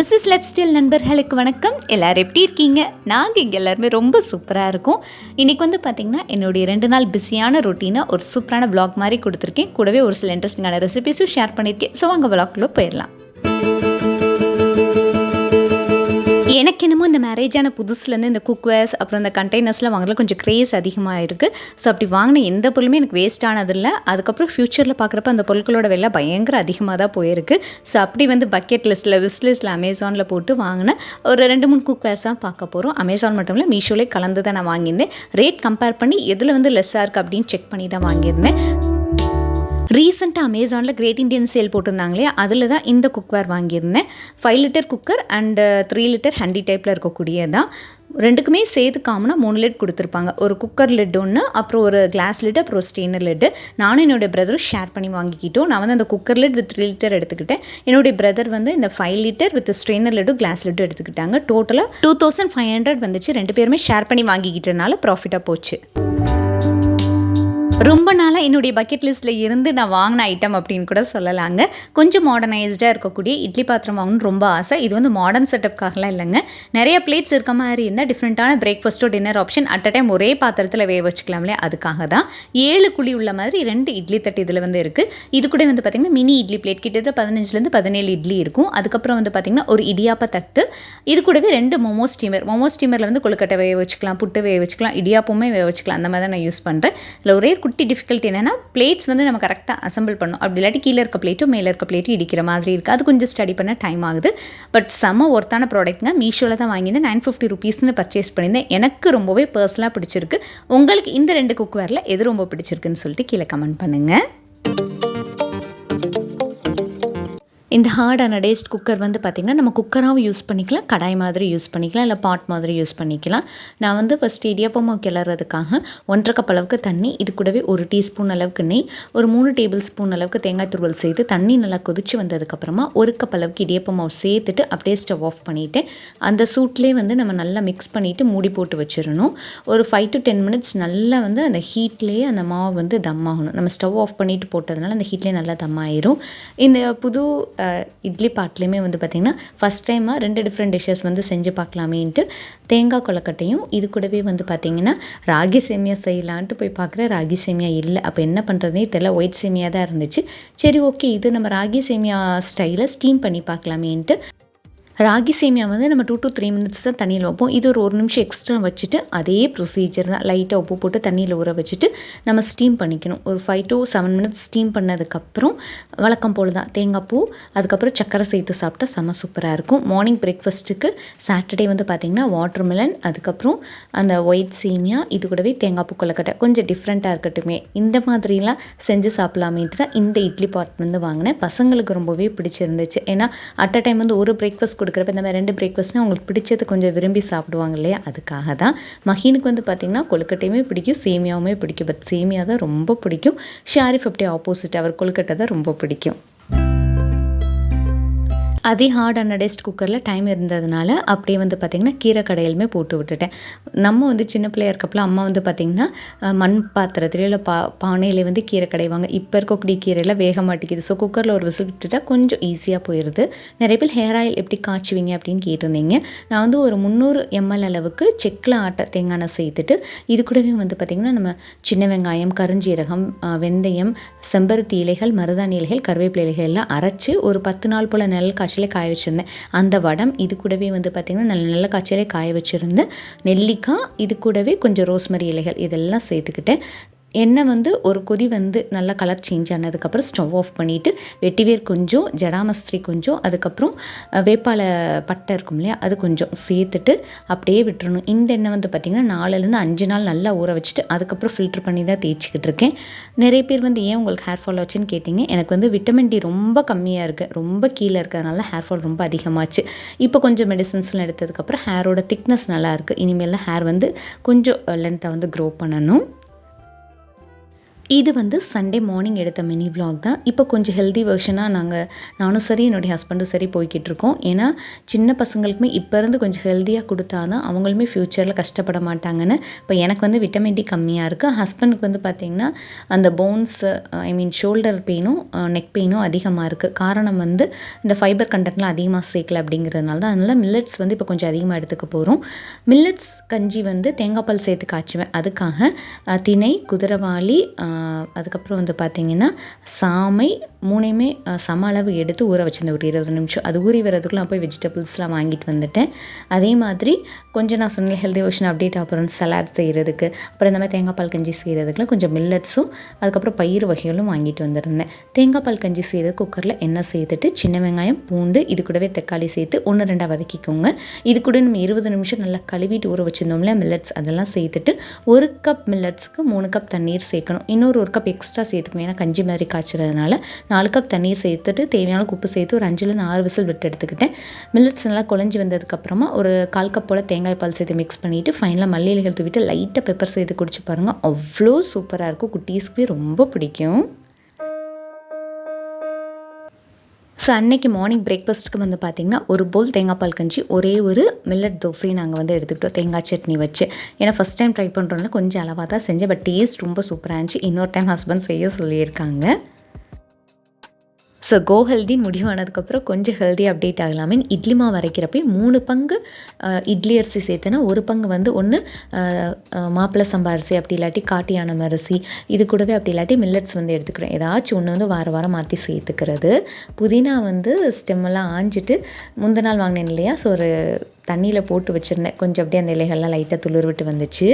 Mrs லெப் style நண்பர்களுக்கு வணக்கம். எல்லோரும் எப்படி இருக்கீங்க? நாங்கள் இங்கே எல்லாருமே ரொம்ப சூப்பராக இருக்கோம். இன்றைக்கி வந்து பார்த்திங்கன்னா என்னுடைய ரெண்டு நாள் பிஸியான ரொட்டீனை ஒரு சூப்பரான ப்ளாக் மாதிரி கொடுத்துருக்கேன். கூடவே ஒரு சில இன்ட்ரெஸ்டிங்கான ரெசிபிஸும் ஷேர் பண்ணியிருக்கேன். ஸோ அங்கே vlogக்குள்ளே போயிடலாம். என்னமோ இந்த மேரேஜான புதுசுலேருந்து இந்த குக்வேர்ஸ் அப்புறம் இந்த கண்டெய்னர்ஸ்லாம் வாங்கல கொஞ்சம் க்ரேஸ் அதிகமாக இருக்குது ஸோ அப்படி வாங்கின எந்த பொருளுமே எனக்கு வேஸ்ட் ஆனதில்லை. அதுக்கப்புறம் ஃப்யூச்சரில் பார்க்குறப்ப அந்த பொருட்களோட விலை பயங்கர அதிகமாக தான் போயிருக்கு. ஸோ அப்படி வந்து பக்கெட் லிஸ்ட்டில் விஸ் லிஸ்ட்டில் அமேசானில் போட்டு வாங்கின ஒரு ரெண்டு மூணு குக்வேர்ஸ் தான் பார்க்க போகிறோம் அமேசான் மட்டும் இல்லை மீஷோலே கலந்து தான் நான் வாங்கியிருந்தேன். ரேட் கம்பேர் பண்ணி எதில் வந்து லெஸ்ஸாக இருக்குது அப்படின்னு செக் பண்ணி தான் வாங்கியிருந்தேன். ரீசெண்டாக அமேசானில் கிரேட் இண்டியன் சேல் போட்டிருந்தாங்களே அதில் தான் இந்த குக்வேர் வாங்கியிருந்தேன். Five litre cooker and three litre handi டைப்பில் இருக்கக்கூடியதான் ரெண்டுக்குமே சேர்த்து காமனாக மூணு லிட் கொடுத்துருப்பாங்க. ஒரு குக்கர் லிட் ஒன்று அப்புறம் ஒரு கிளாஸ் லிட் அப்புறம் ஸ்டெயினர் லிட்டு நானும் என்னுடைய பிரதரும் ஷேர் பண்ணி வாங்கிக்கிட்டோம். நான் வந்து அந்த cooker lid with three litre எடுத்துக்கிட்டேன். என்னுடைய பிரதர் வந்து இந்த ஃபைவ் லிட்டர் வித் ஸ்ட்ரெயினர் லிட்டும் கிளாஸ் லிட்டும் எடுத்துக்கிட்டாங்க. டோட்டலாக டூ தௌசண்ட் ஃபைவ் ஹண்ட்ரட் வந்துச்சு. ரெண்டு பேருமே ஷேர் பண்ணி வாங்கிக்கிட்டனால ப்ராஃபிட்டாக போச்சு. ரொம்ப நாளாக என்னுடைய பக்கெட் லிஸ்ட்டில் இருந்து நான் வாங்கின ஐட்டம் அப்படின்னு கூட சொல்லலாங்க. கொஞ்சம் மாடர்னைஸ்டாக இருக்கக்கூடிய இட்லி பாத்திரம் வாங்கணும்னு ரொம்ப ஆசை. இது வந்து மாடர்ன் செட்டப்காகலாம் இல்லைங்க. நிறைய பிளேட்ஸ் இருக்க மாதிரி இருந்தால் டிஃப்ரெண்ட்டான பிரேக்ஃபாஸ்ட்டோ dinner option at a time ஒரே பாத்திரத்தில் வேக வச்சுக்கலாம்லே. அதுக்காக தான் ஏழு குழி உள்ள மாதிரி ரெண்டு இட்லி தட்டு இதில் வந்து இருக்குது இது கூட வந்து பார்த்திங்கன்னா மினி இட்லி பிளேட் கிட்டத்தட்ட பதினஞ்சுலேருந்து பதினேழு இட்லி இருக்கும். அதுக்கப்புறம் வந்து பார்த்திங்கன்னா ஒரு இடியாப்ப தட்டு. இது கூடவே ரெண்டு மோமோ ஸ்டீமர் மோமோ ஸ்டீமரில் வந்து கொழுக்கட்டை வேக வச்சுக்கலாம் புட்டு வேக வச்சுக்கலாம் இடியாப்பமே வேக வச்சுக்கலாம். அந்த மாதிரி தான் நான் யூஸ் பண்ணுறேன் இதில் ஒரே குட்டி டிஃபிகல்ட் என்னென்னா பிளேட்ஸ் வந்து நம்ம கரெக்டாக அசம்பிள் பண்ணணும். அப்படி இல்லாட்டி கீழே இருக்க பிளேட்டும் மேலே இருக்க பிளேட்டும் இடிக்கிற மாதிரி இருக்குது அது கொஞ்சம் ஸ்டடி பண்ண டைம் ஆகுது. பட் செம்ம ஒர்த்தான ப்ராடக்ட்ங்க மீஷோவில் தான் வாங்கியிருந்தேன். நைன் ஃபிஃப்டி ருபீஸ்னு பர்ச்சேஸ் பண்ணியிருந்தேன். எனக்கு ரொம்பவே பர்சனலாக பிடிச்சிருக்கு. உங்களுக்கு இந்த ரெண்டு குக்வேரில் எது ரொம்ப பிடிச்சிருக்குன்னு சொல்லிட்டு கீழே கமெண்ட் பண்ணுங்கள் இந்த ஹார்ட் அனடைஸ்ட் குக்கர் வந்து பார்த்திங்கன்னா நம்ம குக்கராகவும் யூஸ் பண்ணிக்கலாம் கடாய் மாதிரி யூஸ் பண்ணிக்கலாம் இல்லை பாட் மாதிரி யூஸ் பண்ணிக்கலாம். நான் வந்து ஃபஸ்ட்டு இடியப்பமாக கிளறதுக்காக ஒன்றரை கப் அளவுக்கு தண்ணி இது கூடவே ஒரு டீஸ்பூன் அளவுக்கு நெய் ஒரு மூணு டேபிள் ஸ்பூன் அளவுக்கு தேங்காய் துருவல் செய்து தண்ணி நல்லா கொதிச்சு வந்ததுக்கப்புறமா ஒரு கப் அளவுக்கு இடியப்பமாக சேர்த்துட்டு அப்படியே ஸ்டவ் ஆஃப் பண்ணிவிட்டு அந்த சூட்லேயே வந்து நம்ம நல்லா மிக்ஸ் பண்ணிவிட்டு மூடி போட்டு வச்சிடணும். ஒரு ஃபைவ் டு டென் மினிட்ஸ் நல்லா வந்து அந்த ஹீட்லேயே அந்த மாவு வந்து தம் ஆகணும். நம்ம ஸ்டவ் ஆஃப் பண்ணிவிட்டு போட்டதுனால அந்த ஹீட்லேயே நல்லா தம் ஆயிரும். இந்த புது இட்லி பாட்லேயுமே வந்து பார்த்திங்கன்னா ஃபஸ்ட் டைமாக ரெண்டு டிஃப்ரெண்ட் டிஷ்ஷஸ் வந்து செஞ்சு பார்க்கலாமேன்ட்டு தேங்காய் கொலக்கட்டையும் இது கூடவே வந்து பார்த்திங்கன்னா ராகி சேமியா செய்யலான்ட்டு போய் பார்க்குற ராகி சேமியா இல்லை. அப்போ என்ன பண்ணுறதுனே தெரியல ஒயிட் சேமியா தான் இருந்துச்சு. சரி ஓகே இது நம்ம ராகி சேமியா ஸ்டைலில் ஸ்டீம் பண்ணி பார்க்கலாமேன்ட்டு ராகி சேமியா வந்து நம்ம டூ டு த்ரீ மினிட்ஸ் தான் தண்ணியில் வைப்போம். இது ஒரு ஒரு நிமிஷம் எக்ஸ்ட்ரா வச்சுட்டு அதே ப்ரொசீஜர் தான். லைட்டாக உப்பு போட்டு தண்ணியில் ஊற வச்சுட்டு நம்ம ஸ்டீம் பண்ணிக்கணும். ஒரு five to seven minutes steam பண்ணதுக்கப்புறம் வழக்கம் போல் தான். தேங்காய் பூ அதுக்கப்புறம் சக்கரை சேர்த்து சாப்பிட்டா செம சூப்பராக இருக்கும். மார்னிங் பிரேக்ஃபாஸ்ட்டுக்கு சாட்டர்டே வந்து பார்த்திங்கன்னா வாட்டர் மெலன் அதுக்கப்புறம் அந்த ஒயிட் சேமியா இது கூடவே தேங்காய் பூ கொலக்கட்டை கொஞ்சம் டிஃப்ரெண்ட்டாக இருக்கட்டுமே. இந்த மாதிரிலாம் செஞ்சு சாப்பிட்லாமேட்டு தான் இந்த இட்லி பாட் வந்து வாங்கினேன். பசங்களுக்கு ரொம்பவே பிடிச்சிருந்துச்சு. ஏன்னா அட் அ டைம் வந்து ஒரு பிரேக்ஃபாஸ்ட் கொடுக்குறப்ப இந்த மாதிரி ரெண்டு பிரேக்ஃபாஸ்ட்னா அவங்களுக்கு பிடிச்சது கொஞ்சம் விரும்பி சாப்பிடுவாங்க இல்லையா? அதுக்காக தான். மஹீனுக்கு வந்து பார்த்திங்கன்னா கொழுக்கட்டையுமே பிடிக்கும் சேமியாவுமே பிடிக்கும். பட் சேமியா தான் ரொம்ப பிடிக்கும். ஷாரிஃப் அப்படியே ஆப்போசிட் அவர் கொழுக்கட்டை தான் ரொம்ப பிடிக்கும். அதே ஹார்ட் அன்னடைஸ்ட் குக்கரில் டைம் இருந்ததுனால அப்படியே வந்து பார்த்திங்கன்னா கீரை கடையிலுமே போட்டு விட்டுட்டேன். நம்ம வந்து சின்ன பிள்ளையா இருக்கப்பல அம்மா வந்து பார்த்திங்கன்னா மண் பாத்திரத்துலேயோ இல்லை பா பானையிலே வந்து கீரை கடைவாங்க இப்போ இருக்கக்கூடிய கீரையில் வேக மாட்டேங்குது. ஸோ குக்கரில் ஒரு விசில் விட்டுட்டால் கொஞ்சம் ஈஸியாக போயிடுது நிறைய பேர் ஹேர் ஆயில் எப்படி காய்ச்சுவீங்க அப்படின்னு கேட்டிருந்தீங்க. நான் வந்து ஒரு முந்நூறு எம்எல் அளவுக்கு செக்கில் ஆட்ட தேங்காய் எண்ணெய் சேர்த்துட்டு இது கூடவே வந்து பார்த்திங்கன்னா நம்ம சின்ன வெங்காயம் கருஞ்சீரகம் வெந்தயம் செம்பருத்தி இலைகள் மருதாணி இலைகள் கருவேப்பிலை இலைகள் எல்லாம் அரைச்சி ஒரு பத்து நாள் போல் நெல் காய்ச்சலே காய வச்சுருந்தேன். அந்த வடம் இது கூடவே வந்து பார்த்திங்கன்னா நல்ல நல்ல காய்ச்சலே காய வச்சுருந்தேன் நெல்லிக்காய் இது கூடவே கொஞ்சம் ரோஸ்மரி இலைகள் இதெல்லாம் சேர்த்துக்கிட்டேன். எண்ணெய் வந்து ஒரு கொதி வந்து நல்லா கலர் சேஞ்ச் ஆனதுக்கப்புறம் ஸ்டவ் ஆஃப் பண்ணிவிட்டு வெட்டிவேர் கொஞ்சம் ஜடாமஸ்திரி கொஞ்சம் அதுக்கப்புறம் வேப்பாலை பட்டை இருக்கும் இல்லையா அது கொஞ்சம் சேர்த்துட்டு அப்படியே விட்டுறணும். இந்த எண்ணெய் வந்து பார்த்திங்கன்னா நாலுலேருந்து அஞ்சு நாள் நல்லா ஊற வச்சுட்டு அதுக்கப்புறம் ஃபில்ட்ரு பண்ணி தான் தேய்ச்சிக்கிட்டு இருக்கேன். நிறைய பேர் வந்து ஏன் உங்களுக்கு ஹேர் ஃபால் ஆச்சுன்னு கேட்டிங்க. எனக்கு வந்து விட்டமின் டி ரொம்ப கம்மியாக இருக்குது ரொம்ப கீழே இருக்கிறதுனால ஹேர் ஃபால் ரொம்ப அதிகமாச்சு. இப்போ கொஞ்சம் மெடிசன்ஸ்லாம் எடுத்ததுக்கப்புறம் ஹேரோட திக்னஸ் நல்லா இருக்குது இனிமேல் ஹேர் வந்து கொஞ்சம் லென்த்தை வந்து க்ரோ பண்ணணும். இது வந்து சண்டே மார்னிங் எடுத்த மினி விலாக் தான். இப்போ கொஞ்சம் ஹெல்தி வெர்ஷனாக நாங்கள் நானும் சரி என்னுடைய ஹஸ்பண்டும் சரி போய்கிட்டு இருக்கோம். ஏன்னா சின்ன பசங்களுக்குமே இப்போ இருந்து கொஞ்சம் ஹெல்த்தியாக கொடுத்தா தான் அவங்களுமே ஃப்யூச்சரில் கஷ்டப்பட மாட்டாங்கன்னு இப்போ எனக்கு வந்து விட்டமின் டி கம்மியாக இருக்குது ஹஸ்பண்டுக்கு வந்து பார்த்திங்கன்னா அந்த போன்ஸ் ஐ மீன் ஷோல்டர் பெயினும் நெக் பெயினும் அதிகமாக இருக்குது காரணம் வந்து இந்த ஃபைபர் கண்டென்ட்லாம் அதிகமாக சேர்க்கல அப்படிங்கிறதுனால தான். அதனால் மில்லட்ஸ் வந்து இப்போ கொஞ்சம் அதிகமாக எடுத்துக்க போகிறோம் மில்லட்ஸ் கஞ்சி வந்து தேங்காய் பால் சேர்த்து காய்ச்சுவேன். அதுக்காக திணை குதிரவாளி அதுக்கப்புறம் வந்து பார்த்திங்கன்னா சாமை மூணையுமே சம அளவு எடுத்து ஊற வச்சிருந்தேன். ஒரு இருபது நிமிஷம். அது ஊறி வரதுக்குள்ள நான் போய் வெஜிடபிள்ஸ்லாம் வாங்கிட்டு வந்துட்டேன். அதே மாதிரி கொஞ்சம் நான் சொன்ன ஹெல்தி ஓஷன் அப்டேட் அப்புறம் சலாட் செய்கிறதுக்கு அப்புறம் இந்த மாதிரி தேங்காய் பால் கஞ்சி செய்கிறதுக்குலாம் கொஞ்சம் மில்லட்ஸும் அதுக்கப்புறம் பயிர் வகைகளும் வாங்கிட்டு வந்திருந்தேன். தேங்காய் பால் கஞ்சி செய்கிறது குக்கரில் எண்ணெய் சேர்த்துட்டு சின்ன வெங்காயம் பூண்டு இது கூடவே தக்காளி சேர்த்து ஒன்று ரெண்டாக வதக்கிக்கோங்க. இது கூட நம்ம இருபது நிமிஷம் நல்லா கழுவிட்டு ஊற வச்சுருந்தோம்ல மில்லட்ஸ் அதெல்லாம் சேர்த்துட்டு ஒரு கப் மில்லட்ஸுக்கு மூணு கப் தண்ணீர் சேர்க்கணும். இன்னொரு ஒரு கப் எக்ஸ்ட்ரா சேர்த்துக்கணும். ஏன்னா கஞ்சி மாதிரி காய்ச்சறதுனால நாலு கப் தண்ணீர் சேர்த்துட்டு தேவையான உப்பு சேர்த்து ஒரு அஞ்சுலேருந்து ஆறு விசில் விட்டு எடுத்துக்கிட்டேன். மில்லட்ஸ் நல்லா குழஞ்சி வந்ததுக்கப்புறமா ஒரு கால் கப் போல் தேங்காய் பால் சேர்த்து மிக்ஸ் பண்ணிவிட்டு ஃபைனலாக மல்லி இலைகள் தூவிட்டு லைட்டாக பெப்பர் சேர்த்து குடிச்சு பாருங்கள் அவ்வளோ சூப்பராக இருக்கும். குட்டீஸ்க்கு ரொம்ப பிடிக்கும். ஸோ அன்னைக்கு மார்னிங் பிரேக்ஃபாஸ்ட்டுக்கு வந்து பார்த்திங்கன்னா ஒரு போல் தேங்காய் பால் கஞ்சி ஒரே ஒரு மில்லட் தோசையை நாங்கள் வந்து எடுத்துக்கிட்டோம் தேங்காய் சட்னி வச்சு. ஏன்னா ஃபஸ்ட் டைம் ட்ரை பண்ணுறோம்ல கொஞ்சம் அளவாக தான் செஞ்சேன் பட் டேஸ்ட் ரொம்ப சூப்பராக இருந்துச்சு. இன்னொரு டைம் ஹஸ்பண்ட் செய்ய சொல்லியிருக்காங்க. ஸோ கோ ஹெல்தின்னு முடிவானதுக்கப்புறம் கொஞ்சம் ஹெல்தி அப்டேட் ஆகலாமே. இட்லி மாவு அரைக்கிறப்ப மூணு பங்கு இட்லி அரிசி சேர்த்தனா ஒரு பங்கு வந்து ஒன்று மாப்பிள்ளை சம்பா அரிசி அப்படி இல்லாட்டி காட்டியானம் அரிசி இது கூடவே அப்படி இல்லாட்டி மில்லட்ஸ் வந்து எடுத்துக்கிறோம் ஏதாச்சும் ஒன்று வந்து வார வாரம் மாற்றி சேர்த்துக்கிறது. புதினா வந்து ஸ்டெம்மெல்லாம் ஆஞ்சிட்டு முந்தின நாள் வாங்கினேன் இல்லையா? ஸோ ஒரு தண்ணியில் போட்டு வச்சுருந்தேன். கொஞ்சம் அப்படியே அந்த இலைகள்லாம் லைட்டாக துளிர் விட்டு வந்துச்சு.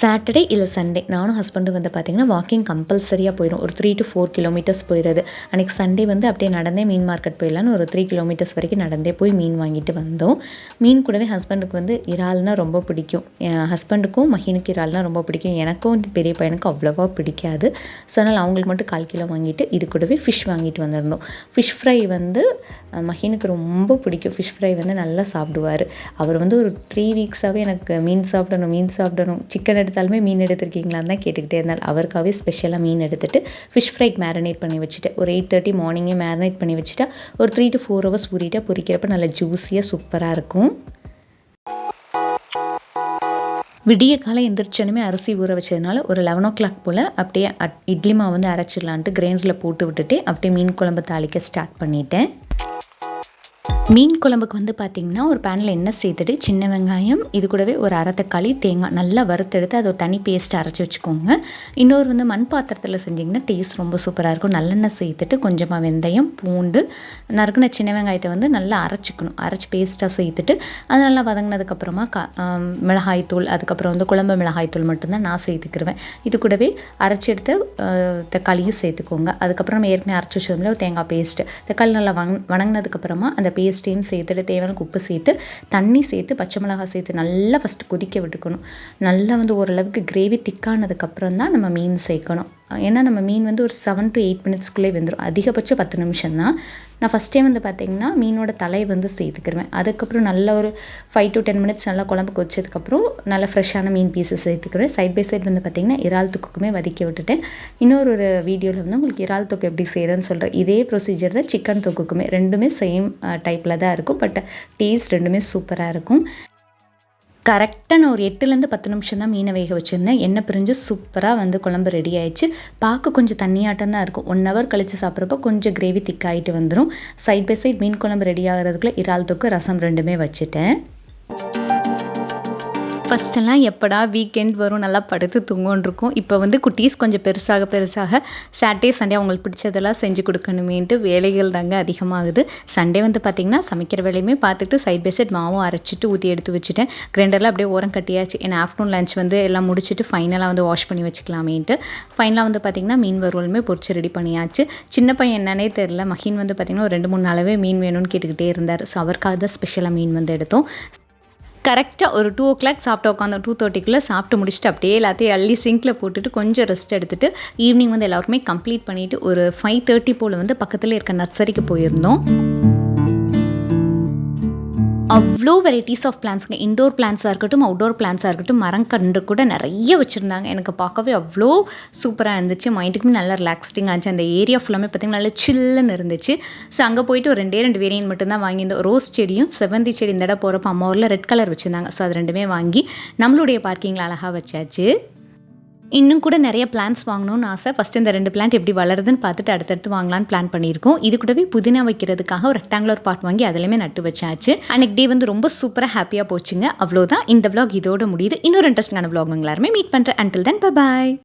சாட்டர்டே இல்லை சண்டே நானும் ஹஸ்பண்டும் வந்து பார்த்திங்கன்னா வாக்கிங் கம்பல்சரியாக போயிடும் ஒரு த்ரீ டு ஃபோர் கிலோமீட்டர்ஸ் போயிடுது அன்றைக்கி சண்டே வந்து அப்படியே நடந்தே மீன் மார்க்கெட் போயிடலான்னு ஒரு த்ரீ கிலோமீட்டர்ஸ் வரைக்கும் நடந்தே போய் மீன் வாங்கிட்டு வந்தோம். மீன் கூடவே ஹஸ்பண்டுக்கு வந்து இறால்னால் ரொம்ப பிடிக்கும். என் ஹஸ்பண்டுக்கும் மஹினுக்கு இறால்னால் ரொம்ப பிடிக்கும். எனக்கும் பெரிய பையனுக்கும் அவ்வளோவா பிடிக்காது. ஸோ அதனால் அவங்களுக்கு மட்டும் கால் கிலோ வாங்கிட்டு இது கூடவே ஃபிஷ் வாங்கிட்டு வந்திருந்தோம். ஃபிஷ் ஃப்ரை வந்து மகினுக்கு மஹினுக்கு ரொம்ப பிடிக்கும். ஃபிஷ் ஃப்ரை வந்து நல்லா சாப்பிடுவார். அவர் வந்து ஒரு த்ரீ வீக்ஸாகவே எனக்கு மீன் சாப்பிடணும் மீன் சாப்பிடணும் சிக்கன் எடுத்தாலுமே மீன் எடுத்திருக்கீங்களான்னு தான் கேட்டுக்கிட்டே இருந்தால் அவருக்காகவே ஸ்பெஷலாக மீன் எடுத்துகிட்டு ஃபிஷ் ஃப்ரை மேரினேட் பண்ணி வச்சுட்டு ஒரு எயிட் தேர்ட்டி மார்னிங்கே மேரினேட் பண்ணி வச்சுட்டா ஒரு த்ரீ டு ஃபோர் ஹவர்ஸ் ஊறிட்டா பொரிக்கிறப்ப நல்லா ஜூஸியாக சூப்பராக இருக்கும். விடிய காலை எந்திரிச்சோனுமே அரிசி ஊற வச்சதுனால ஒரு லெவன் ஓ கிளாக் போல் அப்படியே அட்- இட்லி மாவு வந்து அரைச்சிடலான்ட்டு கிரைண்டரில் போட்டு விட்டுட்டு அப்படியே மீன் குழம்பு தாளிக்க ஸ்டார்ட் பண்ணிட்டேன். மீன் குழம்புக்கு வந்து பார்த்திங்கன்னா ஒரு பேனில் எண்ணெய் சேர்த்துட்டு சின்ன வெங்காயம் இது கூடவே ஒரு அரை தக்காளி தேங்காய் நல்லா வறுத்தெடுத்து அதை தனி பேஸ்ட்டு அரைச்சி வச்சுக்கோங்க. இன்னொரு வந்து மண் பாத்திரத்தில் செஞ்சிங்கன்னா டேஸ்ட் ரொம்ப சூப்பராக இருக்கும். நல்லெண்ணெய் சேர்த்துட்டு கொஞ்சமாக வெந்தயம் பூண்டு நறுக்குன சின்ன வெங்காயத்தை வந்து நல்லா அரைச்சிக்கணும். அரைச்சி பேஸ்ட்டாக சேர்த்துட்டு அது நல்லா வதங்கினதுக்கப்புறமா கா மிளகாய் மிளகாய்த்தூள் அதுக்கப்புறம் வந்து குழம்பு மிளகாய்த்தூள் மட்டும்தான் நான் சேர்த்துக்கிருவேன். இது கூடவே அரைச்சி எடுத்த தக்காளியும் சேர்த்துக்கோங்க. அதுக்கப்புறம் நம்ம ஏற்கனவே அரைச்சி வச்சதுல தேங்காய் பேஸ்ட்டு தக்காளி நல்லா வங் வணங்கினதுக்கப்புறமா அந்த பேஸ்ட் பேஸ்ட்டையும் சேர்த்துட்டு தேவையான உப்பு சேர்த்து தண்ணி சேர்த்து பச்சை மிளகாய் சேர்த்து நல்லா ஃபஸ்ட்டு கொதிக்க விட்டுக்கணும். நல்லா வந்து ஓரளவுக்கு கிரேவி திக்கானதுக்கப்புறம் தான் நம்ம மீன் சேர்க்கணும். ஏன்னா நம்ம மீன் வந்து ஒரு செவன் டு எயிட் மினிட்ஸ்க்குள்ளே வெந்துடும் அதிகபட்சம் பத்து நிமிஷம் தான் நான் ஃபஸ்ட் டைம் வந்து பார்த்திங்கன்னா மீனோட தலையை வந்து சேர்த்துக்கிருவேன். அதுக்கப்புறம் நல்ல ஒரு ஃபைவ் டு டென் மினிட்ஸ் நல்லா குழம்புக்கு வச்சதுக்கப்புறம் நல்ல ஃப்ரெஷ்ஷான மீன் பீஸஸ் சேர்த்துக்கிறேன் சைட் பை சைடு வந்து பார்த்திங்கன்னா இறால் தொக்குக்குமே வதக்கி விட்டுட்டேன். இன்னொரு ஒரு வீடியோவில் வந்து உங்களுக்கு இறால் தொக்கு எப்படி செய்கிறேன்னு சொல்கிறேன் இதே ப்ரொசீஜர் தான் சிக்கன் தொக்குக்குமே. ரெண்டுமே சேம் டைப்பில் தான் இருக்கும். பட் டேஸ்ட் ரெண்டுமே சூப்பராக இருக்கும். கரெக்டாக நான் ஒரு எட்டுலேருந்து பத்து நிமிஷம் தான் மீனை வேக வச்சுருந்தேன். எண்ணெய் பிரிஞ்சு சூப்பராக வந்து குழம்பு ரெடி ஆயிடுச்சு. பார்க்க கொஞ்சம் தண்ணியாட்டம் தான் இருக்கும். ஒன் ஹவர் கழித்து சாப்பிட்றப்ப கொஞ்சம் கிரேவி திக்காயிட்டு வந்துடும் சைட் பை சைட் மீன் குழம்பு ரெடி ஆகிறதுக்குள்ளே இறால் தொக்கு ரசம் ரெண்டுமே வச்சுட்டேன். ஃபஸ்ட்டெல்லாம் எப்படா வீக்கெண்ட் வரும் நல்லா படுத்து தூங்கோன்னு இருக்கும். இப்போ வந்து குட்டீஸ் கொஞ்சம் பெருசாக பெருசாக சாட்டர்டே சண்டே அவங்களுக்கு பிடிச்சதெல்லாம் செஞ்சு கொடுக்கணுமேன்ட்டு வேலைகள் தாங்க அதிகமாகுது. சண்டே வந்து பார்த்திங்கன்னா சமைக்கிற வேலையுமே பார்த்துட்டு சைட் பை சைட் மாவும் அரைச்சிட்டு ஊற்றி எடுத்து வச்சுட்டேன். கிரைண்டரில் அப்படியே ஓரம் கட்டியாச்சு. ஏன்னா ஆஃப்டர்நூன் லஞ்ச் வந்து எல்லாம் முடிச்சுட்டு ஃபைனலாக வந்து வாஷ் பண்ணி வச்சுக்கலாமேன்ட்டு. ஃபைனலாக வந்து பார்த்திங்கன்னா மீன் வறுவலுமே பொரிச்சு ரெடி பண்ணியாச்சு. சின்ன பையன் என்னன்னே தெரில மஹின் வந்து பார்த்திங்கன்னா ஒரு ரெண்டு மூணு நாளாவே மீன் வேணும்னு கேட்டுக்கிட்டே இருந்தார். ஸோ அவருக்காக தான் ஸ்பெஷலாக மீன் வந்து எடுத்தோம். கரெக்டாக ஒரு டூ ஓ கிளாக் சாப்பிட்டு உட்காந்து டூ தேர்ட்டிக்குள்ளே சாப்பிட்டு முடிச்சுட்டு அப்படியே எல்லாத்தையும் அள்ளி சிங்கில் போட்டுட்டு கொஞ்சம் ரெஸ்ட் எடுத்துட்டு ஈவினிங் வந்து எல்லாருமே கம்ப்ளீட் பண்ணிவிட்டு ஒரு ஃபைவ் தேர்ட்டி போல் வந்து பக்கத்தில் இருக்க நர்சரிக்கு போயிருந்தோம். அவ்வளோ வெரைட்டிஸ் ஆஃப் பிளான்ஸுங்க இன்டோர் பிளான்ஸாக இருக்கட்டும் அவுட்டோர் பிளான்ஸாக இருக்கட்டும் மரக்கன்று கூட நிறைய வச்சுருந்தாங்க. எனக்கு பார்க்கவே அவ்வளோ சூப்பராக இருந்துச்சு. மைண்டுக்குமே நல்லா ரிலாக்ஸ்டிங் ஆச்சு. அந்த ஏரியா ஃபுல்லாமே பார்த்திங்கன்னா நல்லா சில்லுன்னு இருந்துச்சு. ஸோ அங்கே போயிட்டு ஒரு ரெண்டே ரெண்டு வேரியன்ட் மட்டும்தான் வாங்கியிருந்தோம். ரோஸ் செடியும் செவந்தி செடி இந்த இடம் போகிறப்ப அம்மா ஊரில் ரெட் கலர் வச்சுருந்தாங்க. ஸோ அது ரெண்டுமே வாங்கி நம்மளுடைய பார்க்கிங்கில் அழகாக வச்சாச்சு. இன்னும் கூட நிறைய பிளான்ஸ் வாங்கணும்னு ஆசை. ஃபஸ்ட்டு இந்த ரெண்டு பிளான்ட் எப்படி வளருதுன்னு பார்த்துட்டு அடுத்தடுத்து வாங்கலான்னு பிளான் பண்ணியிருக்கோம். இது கூடவே புதினா வைக்கிறதுக்காக ஒரு ரெக்டாங்குலர் பாட் வாங்கி அதுலேயுமே நட்டு வச்சாச்சு. அன்னைக்கு டே வந்து ரொம்ப சூப்பராக ஹாப்பியாக போச்சுங்க. அவ்வளோதான் இந்த விளாக் இதோட முடியுது. இன்னொரு இன்ட்ரெஸ்டிங்கான விளாக் எல்லாருமே மீட் பண்ணுறேன் அண்டில் தென் பாய்